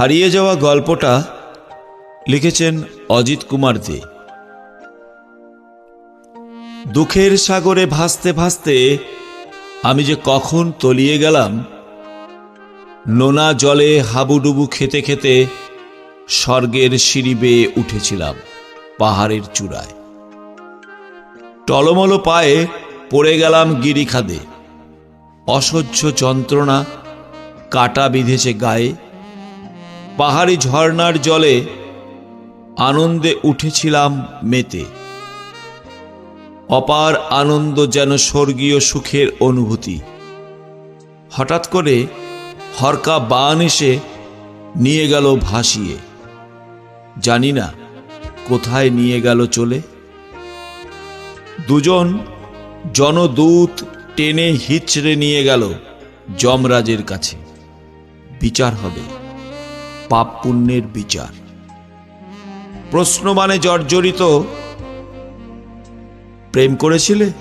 হারিয়ে যাওয়া গল্পটা লিখেছেন অজিত কুমার দে। দুঃখের সাগরে ভাসতে ভাসতে আমি যে কখন তলিয়ে গেলাম, নোনা জলে হাবুডুবু খেতে খেতে স্বর্গের সিঁড়ি বেয়ে উঠেছিলাম পাহাড়ের চূড়ায়। টলমলো পায়ে পড়ে গেলাম গিরিখাদে। অসহ্য যন্ত্রণা কাটা বিঁধেছে গায়ে। পাহাড়ি ঝর্ণার জলে আনন্দে উঠেছিলাম মেতে। অপার আনন্দ যেন স্বর্গীয় সুখের অনুভূতি। হঠাৎ করে হরকা বান এসে নিয়ে গেল ভাসিয়ে। জানি না কোথায় নিয়ে গেল চলে। দুজন জনদূত টেনে হিচড়ে নিয়ে গেল যমরাজের কাছে। বিচার হবে। পাপ পুণ্যের বিচার। প্রশ্ন মানে জর্জরিত। প্রেম করেছিলে?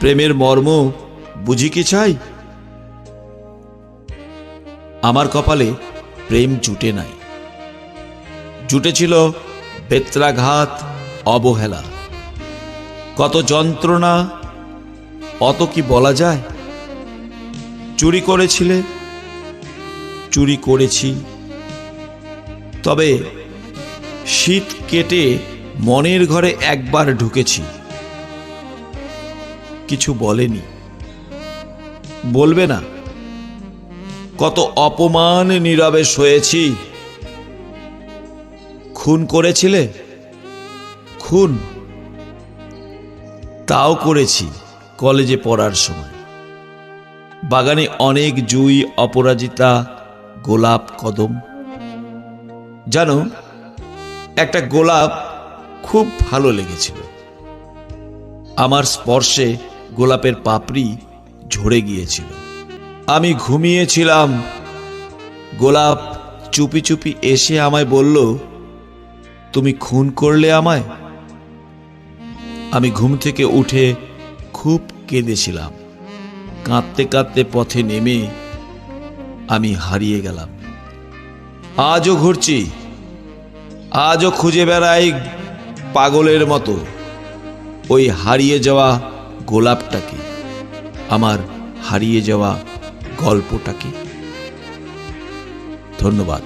প্রেমের মর্ম বুঝি কি চাই? আমার কপালে প্রেম জুটে নাই। জুটেছিল বেত্রাঘাত, অবহেলা। কত যন্ত্রণা, অত কি বলা যায়? চুরি করেছিলে? চুরি করেছি। তবে শীত কেটে মনের ঘরে একবার ঢুকেছি। কিছু বলেনি। বলবে না। কত অপমান নীরবে সয়েছি। খুন করেছিলে? খুন। তাও করেছি কলেজে পড়ার সময়। বাগানে অনেক জুই, অপরাজিতা গোলাপ কদম। জানো, একটা গোলাপ খুব ভালো লেগেছিল। আমার স্পর্শে গোলাপের পাপড়ি ঝরে গিয়েছিল। আমি ঘুমিয়েছিলাম। গোলাপ চুপি চুপি এসে আমায় বলল, তুমি খুন করলে আমায়? আমি ঘুম থেকে উঠে খুব কেঁদেছিলাম। কাঁদতে কাঁদতে পথে নেমে আমি হারিয়ে গেলাম। আজও ঘুরছি। আজও খুঁজে বেড়াই পাগলের মতো। ওই হারিয়ে যাওয়া গোলাপটাকে, আমার হারিয়ে যাওয়া গল্পটাকে। ধন্যবাদ।